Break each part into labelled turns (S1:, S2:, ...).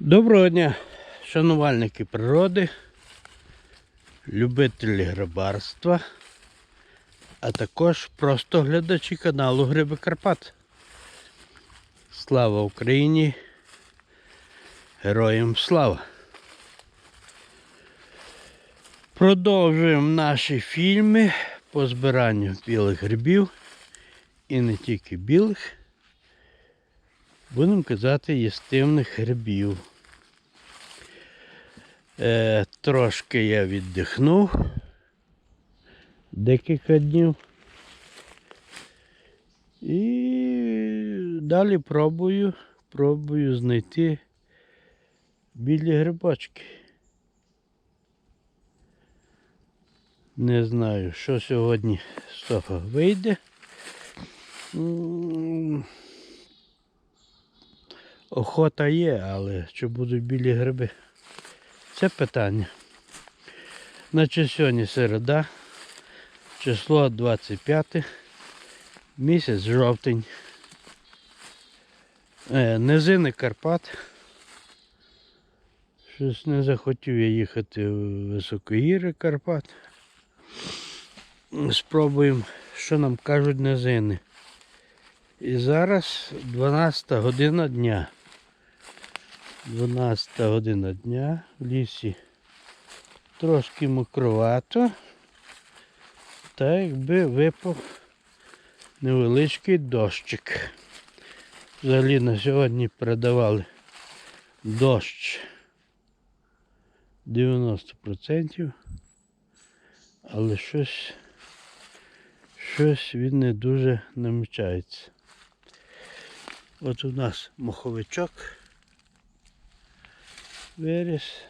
S1: Доброго дня, шанувальники природи, любителі грибарства, а також просто глядачі каналу Гриби Карпат. Слава Україні! Героям слава! Продовжуємо наші фільми по збиранню білих грибів і не тільки білих. Будемо казати їстивних грибів. Е, трошки я віддихнув декілька днів. І далі пробую, пробую знайти білі грибочки. Не знаю, що сьогодні з того вийде. Охота є, але чи будуть білі гриби? Це питання. Значить сьогодні середа, число 25, місяць жовтень. Е, низини Карпат. Щось не захотів я їхати в високогір'я Карпат. Спробуємо, що нам кажуть низини. І зараз 12 година дня. 12 година дня в лісі трошки мокровато. Та якби випав невеличкий дощик. Взагалі на сьогодні передавали дощ 90%, але щось, щось він не дуже намічається. От у нас моховичок виріс.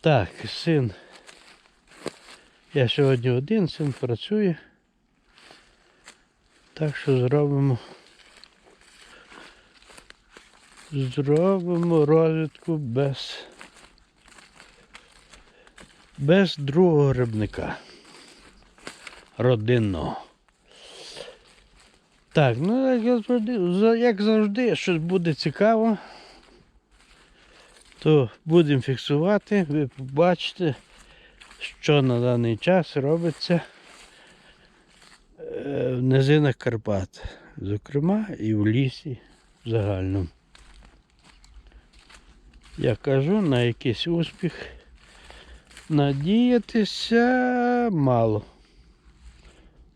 S1: Так, син. Я сьогодні один, син працює. Так що зробимо. Зробимо розвідку без без другого грибника. Родинного. Так, ну як завжди, як завжди, щось буде цікаво, то будемо фіксувати, ви побачите, що на даний час робиться е, в низинах Карпат, зокрема і в лісі в загальному. Я кажу, на якийсь успіх надіятися мало.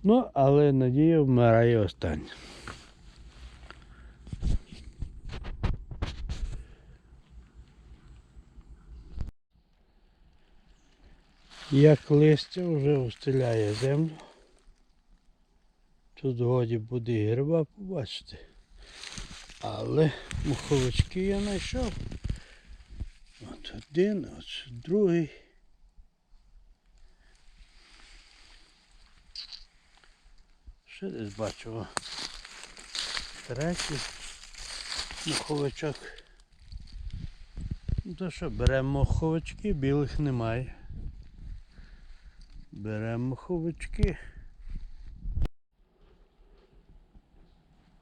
S1: Ну, але надія вмирає остання. Як листя вже устеляє землю. Тут годі буде і гриба побачити. Але муховички я знайшов. От один, от другий. Ще десь бачу. Третій моховичок. Ну то що, беремо моховички, білих немає. Беремо моховички.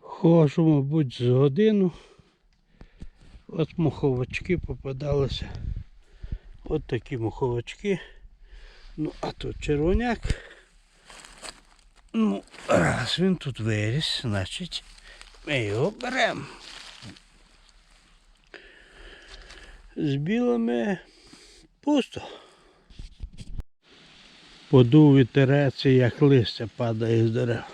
S1: Хожу, мабуть, з годину. От моховички попадалися. От такі моховички. Ну, а тут червоняк. Ну, раз він тут виріс, значить ми його беремо. З білими пусто. Подув вітерець, як листя падає з дерев.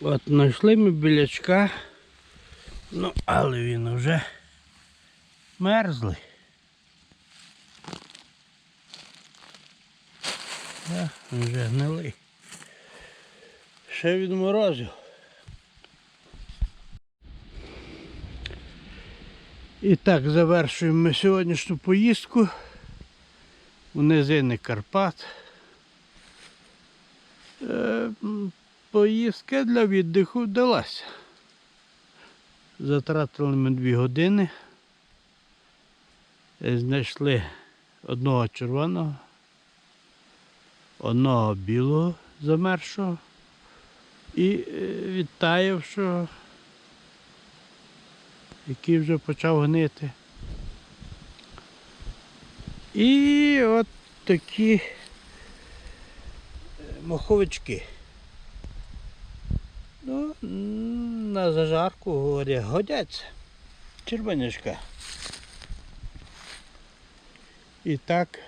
S1: От знайшли ми білячка, ну але він вже мерзлий. Да, вже гнилий. Ще від морозів. І так завершуємо ми сьогоднішню поїздку у низини Карпат. Е, Поїздка для віддиху вдалася. Затратили ми дві години. Е, Знайшли одного червоного, одного білого замершого і е, відтаявшого, який вже почав гнити. І от такі е, моховички. Ну, на зажарку говорять, годяться. Червонячка. І так,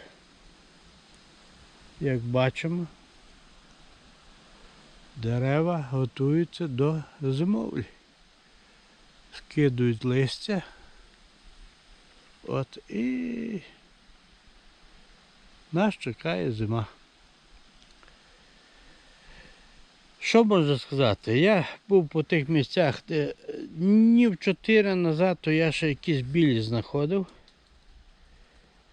S1: як бачимо, дерева готуються до зимовлі. Скидують листя. От і нас чекає зима. Що можу сказати? Я був по тих місцях, де е, днів чотири назад, то я ще якісь білі знаходив.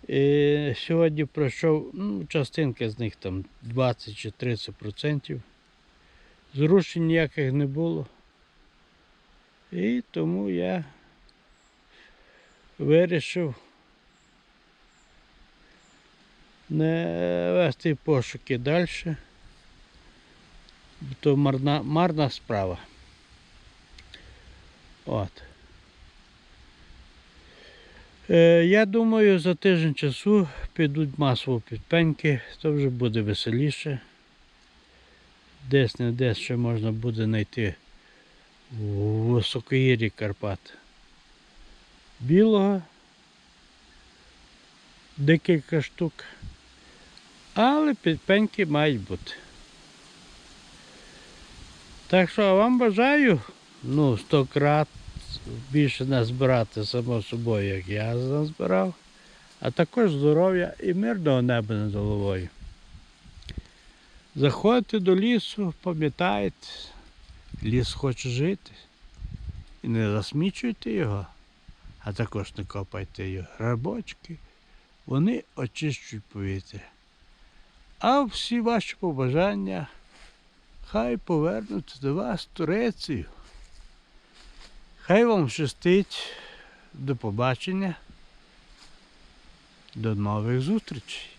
S1: І сьогодні пройшов, ну, частинка з них там 20 чи 30 процентів. Зрушень ніяких не було. І тому я вирішив не вести пошуки далі. Бо То марна, марна справа. От. Е, я думаю, за тиждень часу підуть масово підпеньки, то вже буде веселіше. Десь не десь ще можна буде знайти у високогір'ї Карпат. Білого, декілька штук. Але підпеньки мають бути. Так що вам бажаю, ну, сто крат більше назбирати само собою, як я назбирав, а також здоров'я і мирного неба над головою. Заходьте до лісу, пам'ятайте, ліс хоче жити. І не засмічуйте його, а також не копайте його. Грабочки, вони очищують повітря. А всі ваші побажання хай повернуться до вас Турецію. Хай вам щастить. До побачення. До нових зустрічей.